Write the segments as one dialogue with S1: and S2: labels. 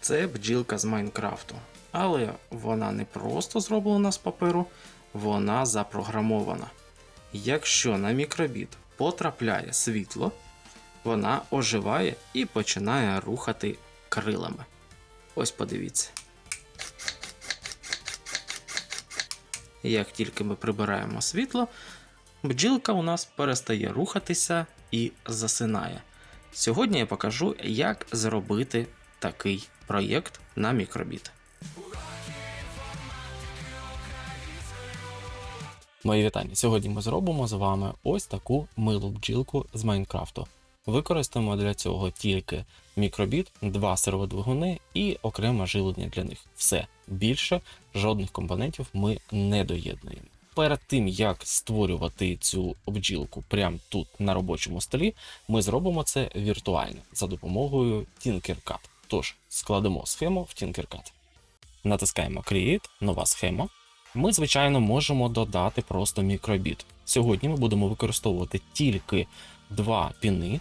S1: Це бджілка з Майнкрафту. Але вона не просто зроблена з паперу, вона запрограмована. Якщо на мікробіт потрапляє світло, вона оживає і починає рухати крилами. Ось подивіться. Як тільки ми прибираємо світло, бджілка у нас перестає рухатися і засинає. Сьогодні я покажу, як зробити такий проєкт на мікробіт. Мої вітання. Сьогодні ми зробимо з вами ось таку милу бджілку з Майнкрафту. Використаємо для цього тільки мікробіт, два серводвигуни і окреме живлення для них. Все більше жодних компонентів ми не доєднуємо. Перед тим як створювати цю бджілку прямо тут на робочому столі, ми зробимо це віртуально за допомогою Tinkercad. Тож складемо схему в Tinkercad. Натискаємо Create, нова схема. Ми, звичайно, можемо додати просто мікробіт. Сьогодні ми будемо використовувати тільки два піни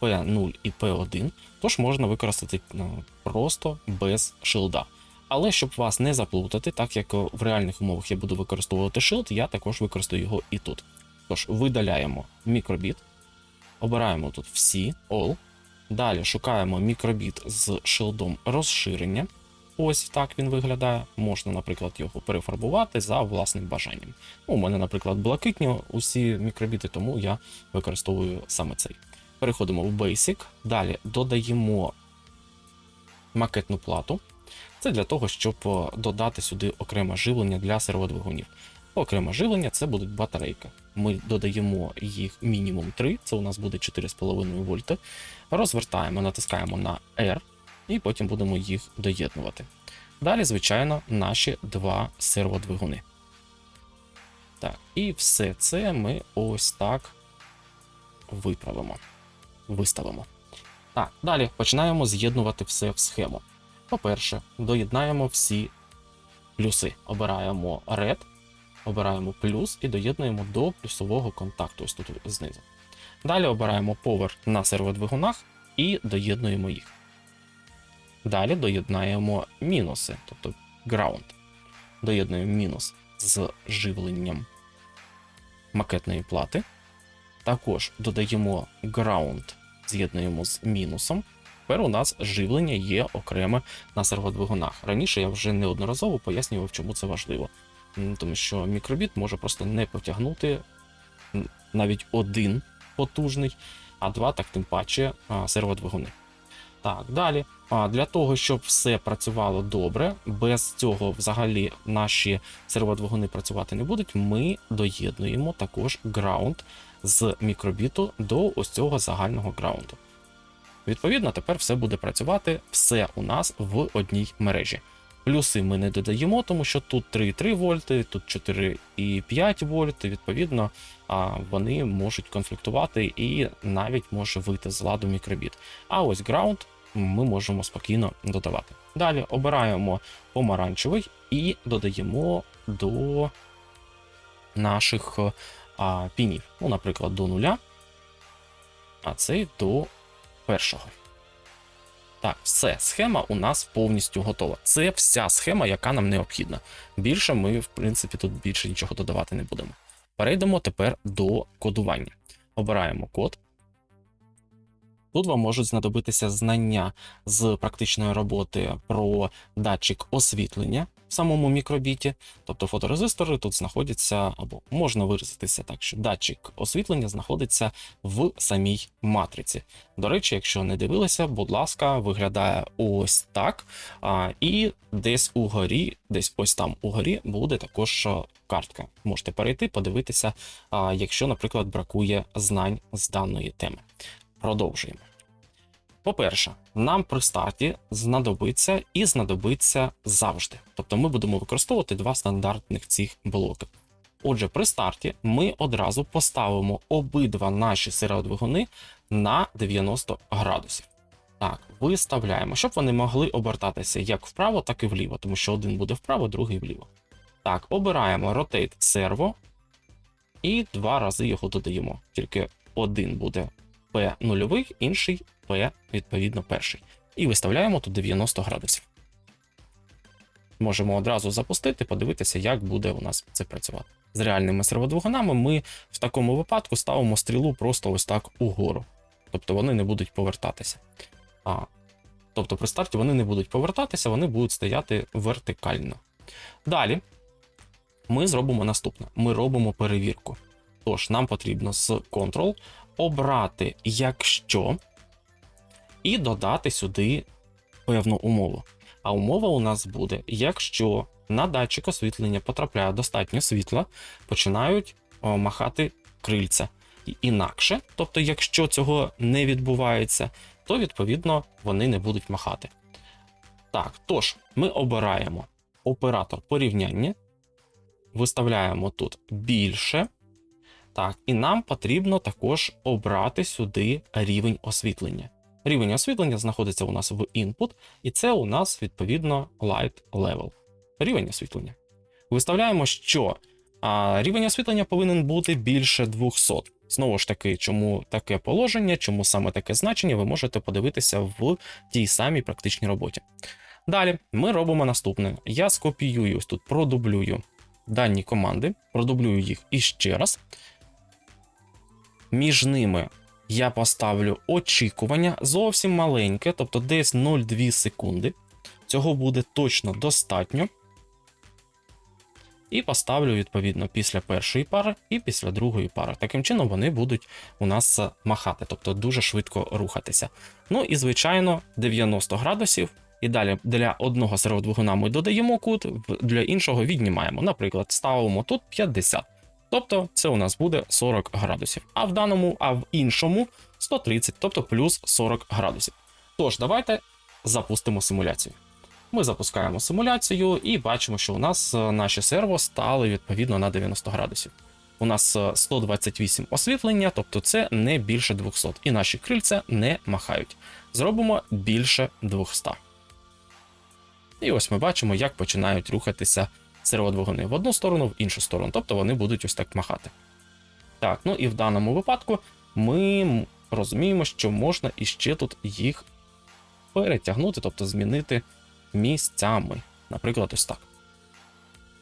S1: P0 і P1, тож можна використати ну, просто без шилда. Але щоб вас не заплутати, так як в реальних умовах я буду використовувати шилд, я також використаю його і тут. Тож видаляємо мікробіт, обираємо тут всі, all. Далі шукаємо мікробіт з шилдом розширення. Ось так він виглядає. Можна, наприклад, його перефарбувати за власним бажанням. Ну, у мене, наприклад, блакитні усі мікробіти, тому я використовую саме цей. Переходимо в Basic. Далі додаємо макетну плату. Це для того, щоб е, додати сюди окреме живлення для серводвигунів. Окреме живлення це будуть батарейки. Ми додаємо їх мінімум 3, це у нас буде 4,5 вольти. Розвертаємо, натискаємо на R і потім будемо їх доєднувати. Далі, звичайно, наші два серводвигуни. Так, і все це ми ось так виправимо, виставимо. Так, далі починаємо з'єднувати все в схему. По-перше, доєднаємо всі плюси. Обираємо Red, обираємо плюс і доєднуємо до плюсового контакту, ось тут знизу. Далі обираємо Power на серводвигунах і доєднуємо їх. Далі доєднаємо мінуси, тобто ground. Доєднуємо мінус з живленням макетної плати. Також додаємо ground, з'єднуємо з мінусом. Тепер у нас живлення є окреме на серводвигунах. Раніше я вже неодноразово пояснював, чому це важливо. Тому що мікробіт може просто не потягнути навіть один потужний, а два, так тим паче, серводвигуни. Так, далі. А для того, щоб все працювало добре, без цього взагалі наші серводвигуни працювати не будуть. Ми доєднуємо також граунд з мікробіту до ось цього загального граунду. Відповідно, тепер все буде працювати все у нас в одній мережі. Плюси ми не додаємо, тому що тут 3,3 вольти, тут 4,5 вольт. Відповідно, вони можуть конфліктувати і навіть може вийти з ладу мікробіт. А ось граунд ми можемо спокійно додавати. Далі обираємо помаранчевий і додаємо до наших а, пінів. Ну, наприклад, до нуля, а цей до першого. Так, все, схема у нас повністю готова. Це вся схема, яка нам необхідна. Більше ми, в принципі, тут більше нічого додавати не будемо. Перейдемо тепер до кодування. Обираємо код. Тут вам можуть знадобитися знання з практичної роботи про датчик освітлення в самому мікробіті, тобто фоторезистори тут знаходяться, або можна виразитися так, що датчик освітлення знаходиться в самій матриці. До речі, якщо не дивилися, будь ласка, виглядає ось так. А, І десь угорі, десь ось там угорі буде також картка. Можете перейти, подивитися, а, якщо, наприклад, бракує знань з даної теми. Продовжуємо. По-перше, нам при старті знадобиться і знадобиться завжди. Тобто ми будемо використовувати два стандартних цих блоки. Отже, при старті ми одразу поставимо обидва наші серводвигуни на 90 градусів. Так, виставляємо, щоб вони могли обертатися як вправо, так і вліво, тому що один буде вправо, другий вліво. Так, обираємо Rotate Servo і два рази його додаємо. Тільки один буде P0, інший P, відповідно, перший. і виставляємо тут 90 градусів. Можемо одразу запустити, подивитися, як буде у нас це працювати. З реальними серводвигунами ми в такому випадку ставимо стрілу просто ось так угору. Тобто вони не будуть повертатися. А, тобто при старті вони не будуть повертатися, вони будуть стояти вертикально. Далі ми зробимо наступне: ми робимо перевірку. Тож, нам потрібно з Ctrl обрати якщо і додати сюди певну умову. А умова у нас буде, якщо на датчик освітлення потрапляє достатньо світла, починають махати крильця. Інакше, тобто, якщо цього не відбувається, то відповідно вони не будуть махати. Так, тож, ми обираємо оператор порівняння, виставляємо тут більше. Так, і нам потрібно також обрати сюди рівень освітлення. Рівень освітлення знаходиться у нас в input, і це у нас відповідно light level. Рівень освітлення. Виставляємо, що а, рівень освітлення повинен бути більше 200. Знову ж таки, чому таке положення, чому саме таке значення, ви можете подивитися в тій самій практичній роботі. Далі ми робимо наступне: я скопіюю тут, продублюю дані команди, продублюю їх іще раз. Між ними я поставлю очікування зовсім маленьке, тобто десь 0,2 секунди. Цього буде точно достатньо. І поставлю, відповідно, після першої пари і після другої пари. Таким чином вони будуть у нас махати, тобто дуже швидко рухатися. Ну і, звичайно, 90 градусів. І далі для одного серводвигуна ми додаємо кут, для іншого віднімаємо. Наприклад, ставимо тут 50. Тобто це у нас буде 40 градусів. А в даному, а в іншому 130, тобто плюс 40 градусів. Тож, давайте запустимо симуляцію. Ми запускаємо симуляцію і бачимо, що у нас е, наші серво стали відповідно на 90 градусів. У нас е, 128 освітлення, тобто це не більше 200, і наші крильця не махають. Зробимо більше 200. І ось ми бачимо, як починають рухатися серводвигуни в одну сторону, в іншу сторону. Тобто вони будуть ось так махати. Так, ну і в даному випадку ми розуміємо, що можна іще тут їх перетягнути, тобто змінити місцями. Наприклад, ось так.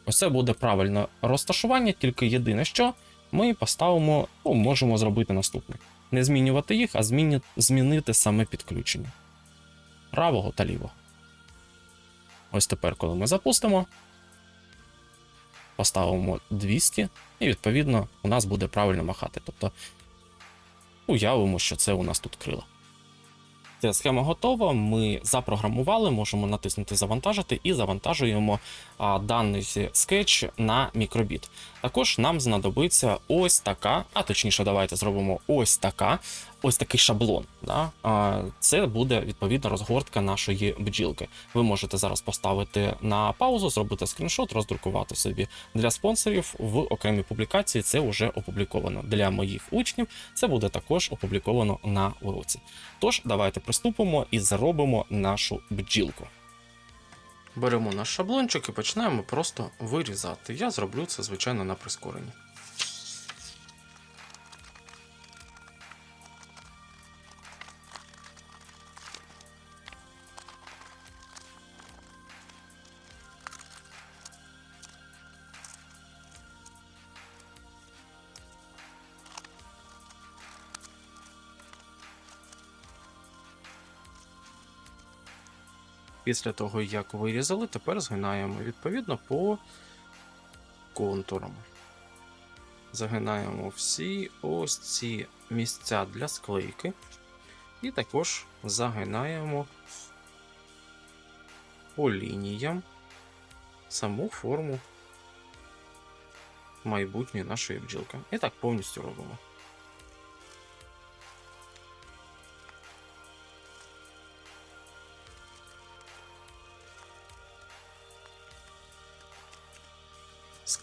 S1: Ось це буде правильне розташування, тільки єдине, що ми поставимо, ну, можемо зробити наступне: не змінювати їх, а зміні, змінити саме підключення правого та лівого. Ось тепер, коли ми запустимо, поставимо 200, і відповідно у нас буде правильно махати. Тобто уявимо, що це у нас тут крила. Ця схема готова. Ми запрограмували, можемо натиснути Завантажити і завантажуємо а, даний скетч на мікробіт. Також нам знадобиться ось така, а точніше, давайте зробимо ось така, ось такий шаблон. Да? Це буде відповідна розгортка нашої бджілки. Ви можете зараз поставити на паузу, зробити скріншот, роздрукувати собі для спонсорів в окремій публікації. Це вже опубліковано. Для моїх учнів це буде також опубліковано на уроці. Тож, давайте приступимо і зробимо нашу бджілку. Беремо наш шаблончик і починаємо просто вирізати. Я зроблю це, звичайно, на прискоренні. Після того, як вирізали, тепер згинаємо відповідно по контурам. Загинаємо всі ось ці місця для склейки. І також загинаємо по лініям саму форму майбутньої нашої бджілки. І так повністю робимо.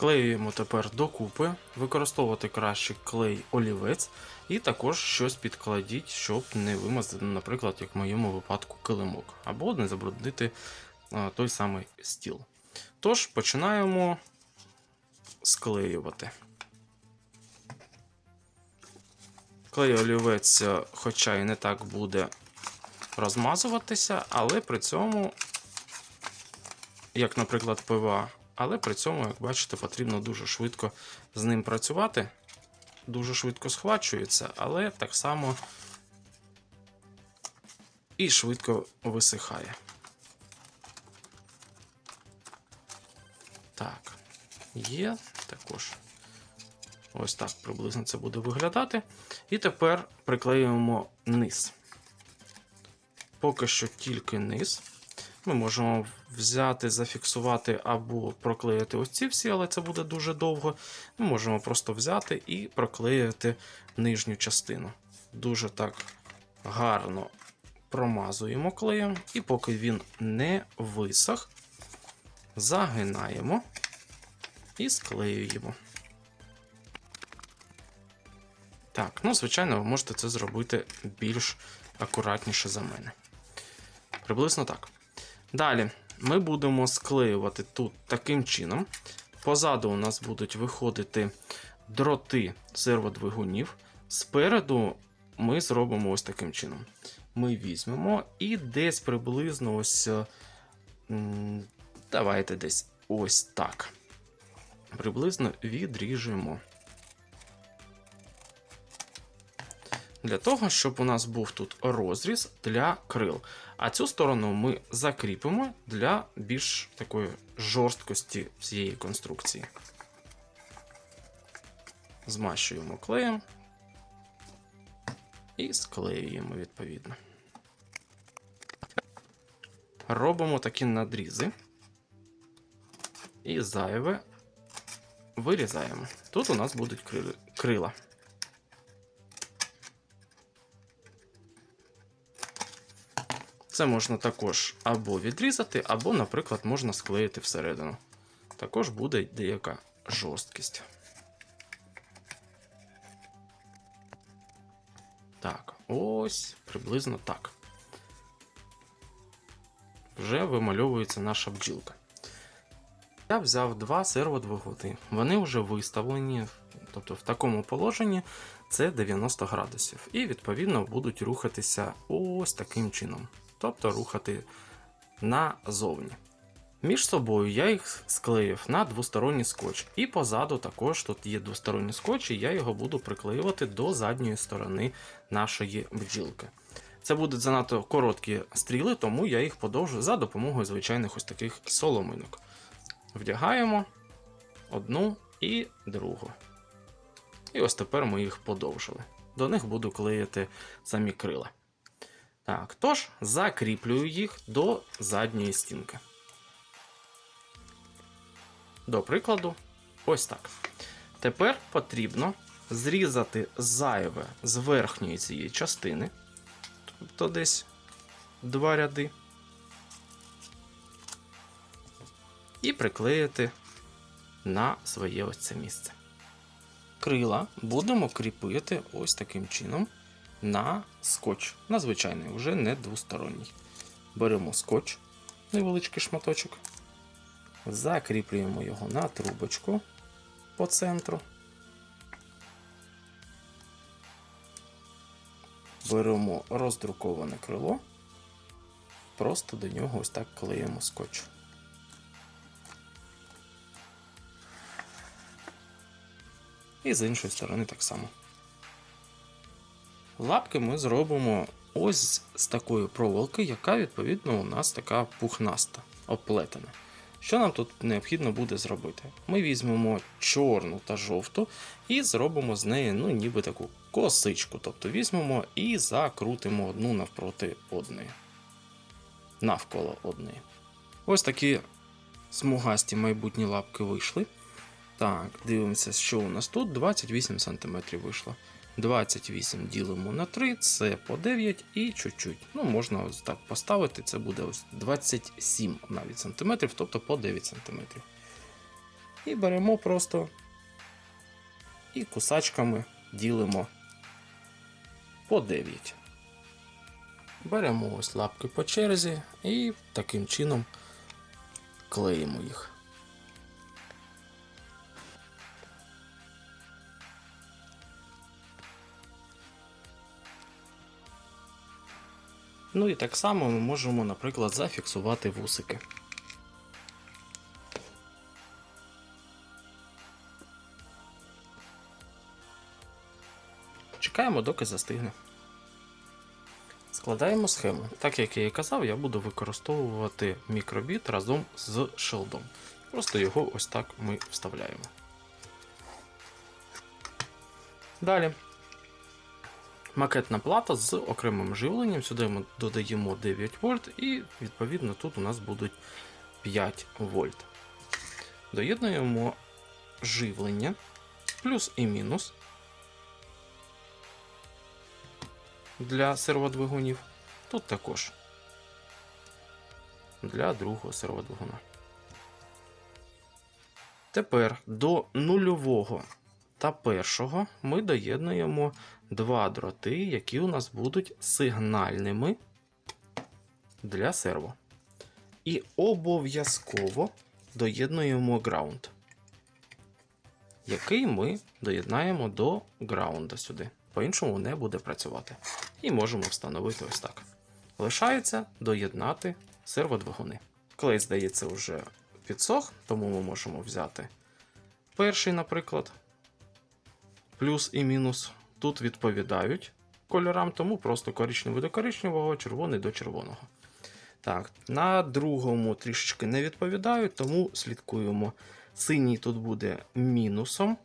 S1: Склеюємо тепер докупи, використовувати краще клей олівець, і також щось підкладіть, щоб не вимазати, наприклад, як в моєму випадку, килимок, або не забруднити той самий стіл. Тож починаємо склеювати. Клей олівець, хоча і не так буде розмазуватися, але при цьому, як, наприклад, пива, але при цьому, як бачите, потрібно дуже швидко з ним працювати. Дуже швидко схвачується, але так само і швидко висихає. Так, є також. Ось так приблизно це буде виглядати. І тепер приклеюємо низ. Поки що тільки низ. Ми можемо взяти, зафіксувати або проклеїти ось ці всі, але це буде дуже довго. Ми можемо просто взяти і проклеїти нижню частину. Дуже так гарно промазуємо клеєм, і поки він не висох, загинаємо і склеюємо. Так, ну, звичайно, ви можете це зробити більш акуратніше за мене. Приблизно так. Далі ми будемо склеювати тут таким чином. Позаду у нас будуть виходити дроти серводвигунів. Спереду ми зробимо ось таким чином. Ми візьмемо і десь приблизно ось. Давайте десь ось так. Приблизно відріжемо. Для того, щоб у нас був тут розріз для крил. А цю сторону ми закріпимо для більш такої жорсткості всієї конструкції. Змащуємо клеєм і склеюємо відповідно. Робимо такі надрізи. І зайве вирізаємо. Тут у нас будуть крила. Це можна також або відрізати, або, наприклад, можна склеїти всередину. Також буде деяка жорсткість. Так, ось приблизно так. Вже вимальовується наша бджілка. Я взяв два серводвигуни. Вони вже виставлені, тобто в такому положенні це 90 градусів. І відповідно будуть рухатися ось таким чином. Тобто рухати назовні. Між собою я їх склеїв на двосторонній скотч. І позаду також тут є двосторонній скотч, і я його буду приклеювати до задньої сторони нашої бджілки. Це будуть занадто короткі стріли, тому я їх подовжу за допомогою звичайних ось таких соломинок. Вдягаємо одну і другу. І ось тепер ми їх подовжили. До них буду клеїти самі крила. Так, тож, закріплюю їх до задньої стінки. До прикладу, ось так. Тепер потрібно зрізати зайве з верхньої цієї частини, тобто десь два ряди, і приклеїти на своє ось це місце. Крила будемо кріпити ось таким чином на скотч. На звичайний, вже не двосторонній. Беремо скотч, невеличкий шматочок, закріплюємо його на трубочку по центру. Беремо роздруковане крило, просто до нього ось так клеїмо скотч. І з іншої сторони так само. Лапки ми зробимо ось з такої проволоки, яка, відповідно, у нас така пухнаста, оплетена. Що нам тут необхідно буде зробити? Ми візьмемо чорну та жовту і зробимо з неї ну, ніби таку косичку. Тобто візьмемо і закрутимо одну навпроти одної. Навколо одної. Ось такі смугасті майбутні лапки вийшли. Так, дивимося, що у нас тут 28 см вийшло. 28 ділимо на 3, це по 9 і чуть-чуть. Ну, можна ось так поставити, це буде ось 27 навіть сантиметрів, тобто по 9 сантиметрів. І беремо просто і кусачками ділимо по 9. Беремо ось лапки по черзі і таким чином клеїмо їх. Ну і так само ми можемо, наприклад, зафіксувати вусики. Чекаємо, доки застигне. Складаємо схему. Так як я і казав, я буду використовувати мікробіт разом з шилдом. Просто його ось так ми вставляємо. Далі. Макетна плата з окремим живленням. Сюди ми додаємо 9 вольт, і відповідно тут у нас будуть 5 вольт. Доєднуємо живлення, плюс і мінус для серводвигунів. Тут також для другого серводвигуна. Тепер до нульового та першого ми доєднуємо два дроти, які у нас будуть сигнальними для серво. І обов'язково доєднуємо ground, який ми доєднаємо до граунда сюди. По-іншому не буде працювати. І можемо встановити ось так. Лишається доєднати серводвигуни. Клей, здається, вже підсох, тому ми можемо взяти перший, наприклад, плюс і мінус. Тут відповідають кольорам, тому просто коричневий до коричневого, червоний до червоного. Так, на другому трішечки не відповідають, тому слідкуємо. Синій тут буде мінусом,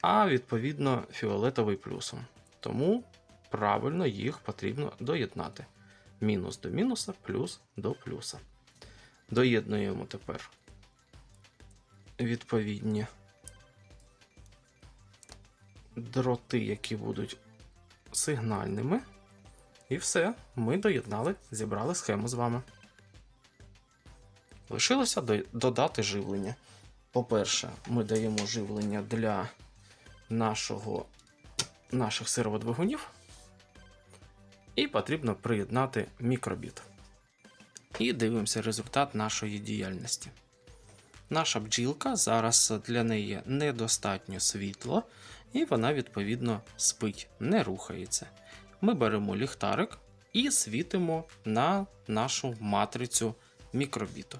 S1: а відповідно фіолетовий плюсом. Тому правильно їх потрібно доєднати. Мінус до мінуса, плюс до плюса. Доєднуємо тепер відповідні дроти, які будуть сигнальними. І все, ми доєднали, зібрали схему з вами. Лишилося додати живлення. По-перше, ми даємо живлення для нашого, наших серводвигунів. І потрібно приєднати мікробіт. І дивимося результат нашої діяльності. Наша бджілка зараз для неї недостатньо світло, і вона, відповідно, спить, не рухається. Ми беремо ліхтарик і світимо на нашу матрицю мікробіту.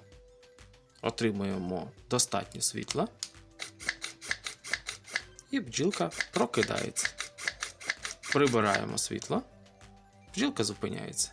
S1: Отримуємо достатньо світла, і бджілка прокидається. Прибираємо світло, бджілка зупиняється.